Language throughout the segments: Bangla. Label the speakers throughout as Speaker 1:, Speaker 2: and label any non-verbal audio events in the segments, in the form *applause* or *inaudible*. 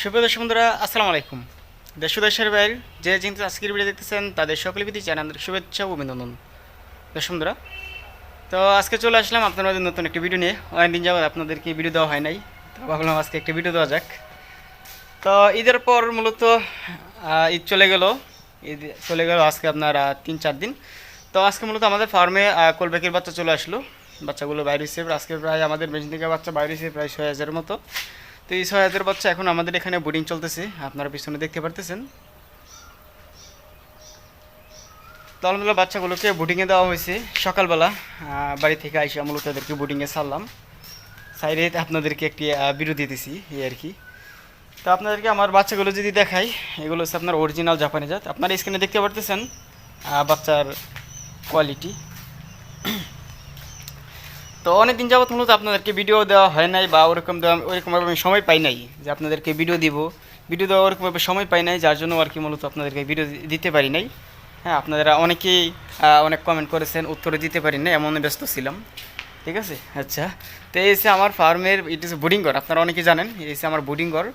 Speaker 1: সুপ্রিয় দর্শক বন্ধুরা, আসসালামু আলাইকুম। দেশ দেশের বাইরে যে যেহেতু আজকের ভিডিও দেখতেছেন, তাদের সকলে বিধি জানান শুভেচ্ছা ও অভিনন্দন। দর্শক বন্ধুরা, তো আজকে চলে আসলাম আপনাদের নতুন একটি ভিডিও নিয়ে। অনেকদিন যাবত আপনাদেরকে ভিডিও দেওয়া হয় নাই, তো ভাবলাম আজকে একটি ভিডিও দেওয়া যাক। তো ঈদের পর মূলত ঈদ চলে গেল। ঈদ চলে গেল আজকে আপনার তিন চার দিন। তো আজকে মূলত আমাদের ফার্মে কোলবেকের বাচ্চা চলে আসলো। বাচ্চাগুলো বাইরে হয়েছে আজকে প্রায় আমাদের মেশিন থেকে বাচ্চা বাইরে হয়েছে প্রায় ছয় হাজারের মতো। তো এই হাজার বাচ্চা এখন আমাদের এখানে বোর্ডিং চলতেছে। আপনারা পিছনে দেখতে পারতেছেন। তো আলহামদুলিল্লাহ বাচ্চাগুলোকে বোর্ডিংয়ে দেওয়া হয়েছে সকালবেলা। বাড়ি থেকে আইসা মূলত তাদেরকে বোর্ডিংয়ে ছাড়লাম। সাইডে আপনাদেরকে একটি বিরতি দিতেছি এই আর কি। তো আপনাদেরকে আমার বাচ্চাগুলো যদি দেখাই, এগুলো হচ্ছে আপনার অরিজিনাল জাপানি জাত। আপনারা স্ক্রিনে দেখতে পারতেছেন বাচ্চার কোয়ালিটি তো অনেক দিন যাবত মূলত আপনাদেরকে ভিডিও দেওয়া হয় নাই বা ওরকম দেওয়া ওইরকমভাবে আমি সময় পাই নাই যে আপনাদেরকে ভিডিও দিব। ভিডিও দেওয়া ওরকমভাবে সময় পাই নাই, যার জন্য আর কি মূলত আপনাদেরকে ভিডিও দিতে পারি নাই। হ্যাঁ আপনারা অনেকেই অনেক কমেন্ট করেছেন উত্তরে দিতে পারি না এমন ব্যস্ত ছিলাম। ঠিক আছে? আচ্ছা। তো এই হচ্ছে আমার ফার্মের ইট ইস বোর্ডিং ঘর আপনারা অনেকেই জানেন, এই হচ্ছে আমার বোর্ডিং ঘর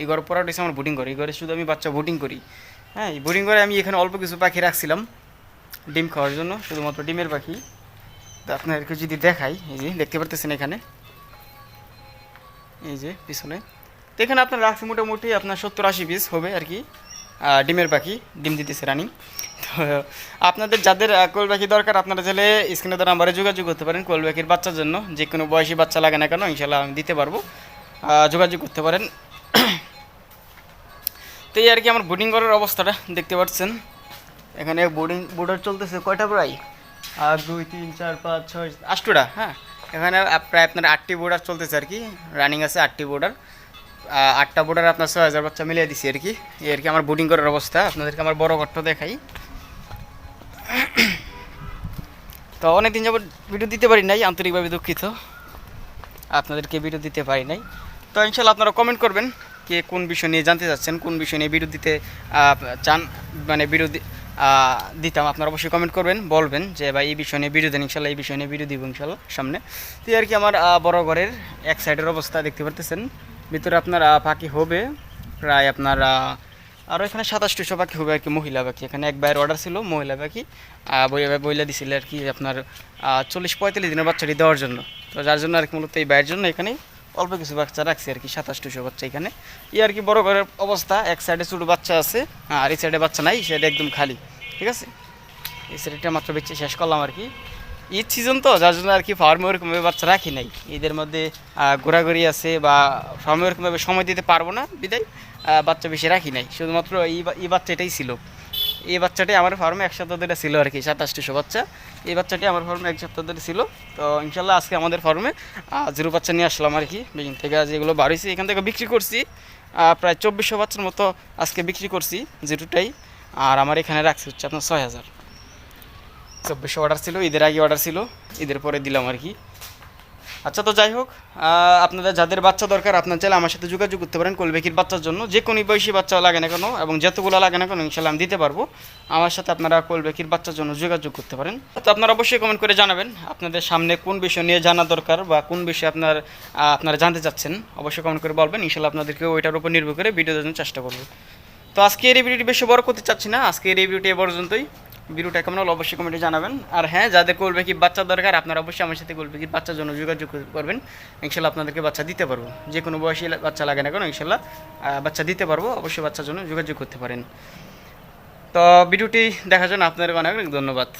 Speaker 1: এই ঘর পড়াটা হচ্ছে আমার বোর্ডিং ঘর এই ঘরে শুধু আমি বাচ্চা বোর্ডিং করি। হ্যাঁ এই বোর্ডিং ঘরে আমি এখানে অল্প কিছু পাখি রাখছিলাম, ডিম খাওয়ার জন্য, শুধুমাত্র ডিমের পাখি। তো আপনাদেরকে যদি দেখাই, এই যে, দেখতে পারতেছেন এখানে? এই যে, পিছনে। তো এখানে আপনার রাখছি মোটামুটি আপনার সত্তর আশি পিস হবে আর কি। ডিমের পাখি, ডিম দিতেছে রানিং। তো আপনাদের যাদের কোয়েল পাখি দরকার, আপনারা চাইলে স্ক্রিনে দ্বারা নাম্বারে যোগাযোগ করতে পারেন কোয়েল পাখির বাচ্চার জন্য। যে কোনো বয়সী বাচ্চা লাগে না কেন ইনশাল্লাহ আমি দিতে পারব। যোগাযোগ করতে পারেন। *coughs* তো এই আর কি আমার বোর্ডিং করার অবস্থাটা দেখতে পাচ্ছেন। এখানে বোর্ডিং বোর্ডার চলতেছে। কয়টা প্রায়? আর দুই, তিন, চার, পাঁচ, ছয় আটটা হ্যাঁ। এখানে প্রায় আপনার আটটি বোর্ডার চলতেছে আর কি। রানিং আছে আটটি বোর্ডার। আটটা বোর্ডার আপনার ছয় হাজার বাচ্চা মিলিয়ে দিছি আর কি। এই আর কি আমার বোর্ডিং করার অবস্থা। আপনাদেরকে আমার বড় ঘরটা দেখাই। তো অনেকদিন যাবত ভিডিও দিতে পারি নাই, আন্তরিকভাবে দুঃখিত। আপনাদেরকে ভিডিও দিতে পারি নাই। তো ইনশাল্লাহ আপনারা কমেন্ট করবেন, কে কোন বিষয় নিয়ে জানতে চাচ্ছেন, কোন বিষয় নিয়ে ভিডিও দিতে চান মানে ভিডিও দিতাম। আপনারা অবশ্যই কমেন্ট করবেন, বলবেন যে, ভাই, এই বিষয় নিয়ে দেন, ইনশাল্লাহ এই বিষয় নিয়ে ভিডিও দিব ইনশাল্লাহ সামনে। তো আর কি আমার বড় ঘরের এক সাইডের অবস্থা দেখতে পারতেছেন। ভিতরে আপনার পাখি হবে। প্রায় আপনার আরও এখানে সাতাশটিশো পাখি হবে আর কি, মহিলা পাখি। এখানে এক বাইরের অর্ডার ছিল, মহিলা পাখি। বইলা দিছিল আর কি আপনার চল্লিশ পঁয়তাল্লিশ দিনের বাচ্চাটি দেওয়ার জন্য। তো যার জন্য আর কি মূলত এই বাইরের জন্য এখানে অল্প কিছু বাচ্চা রাখছি আর কি সাতাশটিশো বাচ্চা এখানে। ই আর কি বড় ঘরের অবস্থা, এক সাইডে ছোটো বাচ্চা আছে, আর এই সাইডে বাচ্চা নাই সাইডে একদম খালি, ঠিক আছে? এই সাইডটা মাত্র বেঁচে শেষ করলাম আর কি। ঈদ সিজন তো, যার জন্য আর কি ফার্মে ওরকমভাবে বাচ্চা রাখি নাই। ঈদের মধ্যে ঘোরাঘুরি আছে বা ফার্মে ওরকমভাবে সময় দিতে পারব না, বিদায় বাচ্চা বেশি রাখি নাই। শুধুমাত্র এই বাচ্চা এটাই ছিল। এই বাচ্চাটি আমার ফার্মে এক সপ্তাহ ধরে ছিল আর কি সাতাশটিশো বাচ্চা। এই বাচ্চাটি আমার ফার্মে এক সপ্তাহ ধরে ছিল। তো ইনশাল্লাহ আজকে আমাদের ফার্মে জিরো বাচ্চা নিয়ে আসলাম আর কি। বেজিং থেকে যেগুলো বাড়িয়েছি এখান থেকে বিক্রি করছি। প্রায় চব্বিশশো বাচ্চার মতো আজকে বিক্রি করছি জিরোটাই। আর আমার এখানে রাখছি হচ্ছে আপনার ছয় হাজার। চব্বিশশো অর্ডার ছিল, ঈদের আগে অর্ডার ছিল, ঈদের পরে দিলাম আর কি। আচ্ছা তো যাই হোক আপনাদের যাদের বাচ্চা দরকার, আপনার চাইলে আমার সাথে যোগাযোগ করতে পারেন কোলবেকির বাচ্চার জন্য। যে কোনো বয়সী বাচ্চা লাগে না কেন, এবং যতগুলো লাগে না কেন, ইনশাল্লাহ আমি দিতে পারব। আমার সাথে আপনারা কোলবেকির বাচ্চার জন্য যোগাযোগ করতে পারেন। তো আপনারা অবশ্যই কমেন্ট করে জানাবেন, আপনাদের সামনে কোন বিষয় নিয়ে জানা দরকার বা কোন বিষয়ে আপনার আপনারা জানতে চাচ্ছেন, অবশ্যই কমেন্ট করে বলবেন। ইনশাল্লাহ আপনাদেরকে ওইটার উপর নির্ভর করে ভিডিও দেওয়ার জন্য চেষ্টা করব। তো আজকে এই ভিডিওটি বেশি বড় করতে চাচ্ছি না আজকে এই ভিডিওটি এ পর্যন্তই। ভিডিওটা কেমন হলো অবশ্যই কমেন্টে জানাবেন। আর হ্যাঁ যাদের করবে কি বাচ্চা দরকার, আপনারা অবশ্যই আমার সাথে করবে কি বাচ্চার জন্য যোগাযোগ করবেন। ইনশাল্লাহ আপনাদেরকে বাচ্চা দিতে পারব। যে কোনো বয়সী বাচ্চা লাগে না কেন, ইনশাল্লাহ বাচ্চা দিতে পারব, অবশ্যই বাচ্চার জন্য যোগাযোগ করতে পারেন। তো ভিডিওটি দেখার জন্য আপনাদের অনেক অনেক ধন্যবাদ।